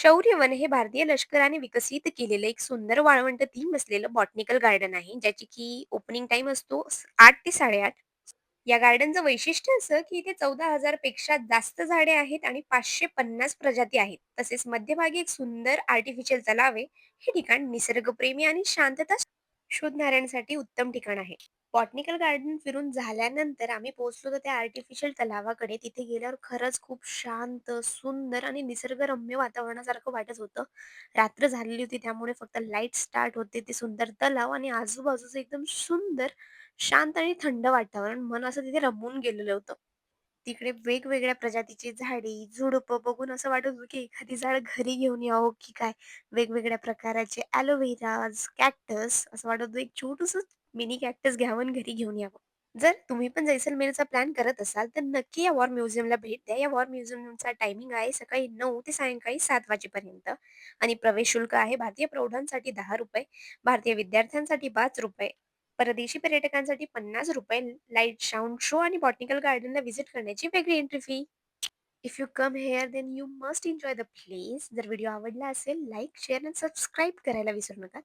शौर्यवन हे भारतीय लष्कराने विकसित केलेलं एक सुंदर वाळवंट थीम असलेलं बॉटनिकल गार्डन आहे, ज्याची की ओपनिंग टाइम असतो आठ ते 8:30. या गार्डनचं वैशिष्ट्य असं, की इथे 14,000 पेक्षा जास्त झाडे आहेत आणि 550 प्रजाती आहेत. तसेच मध्यभागी एक सुंदर आर्टिफिशियल तलाव आहे. हे ठिकाण निसर्गप्रेमी आणि शांतता शोधणाऱ्यांसाठी उत्तम ठिकाण आहे. बॉटनिकल गार्डन फिरून झाल्यानंतर आम्ही पोहोचलो तर त्या आर्टिफिशियल तलावाकडे. तिथे गेल्यावर खरंच खूप शांत, सुंदर आणि निसर्गरम्य वातावरणासारखं वाटत होतं. रात्र झालेली होती त्यामुळे फक्त लाइट स्टार्ट होते. ते सुंदर तलाव आणि आजूबाजूचं एकदम सुंदर, शांत आणि थंड वातावरण. मन असं तिथे रमून गेलेलं होतं. तिकडे वेगवेगळ्या प्रजातीची झाडी, झुडुपं बघून असं वाटत होतं, की एखादी झाड घरी घेऊन यावं की काय. वेगवेगळ्या प्रकाराचे एलोव्हेराज, कॅक्टस असं वाटत होतं एक छोटूसं मिनी कॅक्टस घ्यावं आणि घरी घेऊन यावं. जर तुम्ही पण जैसलमेरचा प्लॅन करत असाल, तर नक्की या वॉर म्युझियमला भेट द्या. या वॉर म्युझियमचा टायमिंग आहे सकाळी 9 ते सायंकाळी 7 वाजेपर्यंत आणि प्रवेश शुल्क आहे भारतीय प्रौढांसाठी ₹10, भारतीय विद्यार्थ्यांसाठी ₹5, परदेशी पर्यटकांसाठी ₹50, लाइट साऊंड शो आणि बॉटनिकल गार्डनला व्हिजिट करण्याची वेगळी entry fee. If you come here then you must enjoy the place. जर व्हिडिओ आवडला असेल, लाईक, शेअर आणि सबस्क्राईब करायला विसरू नका.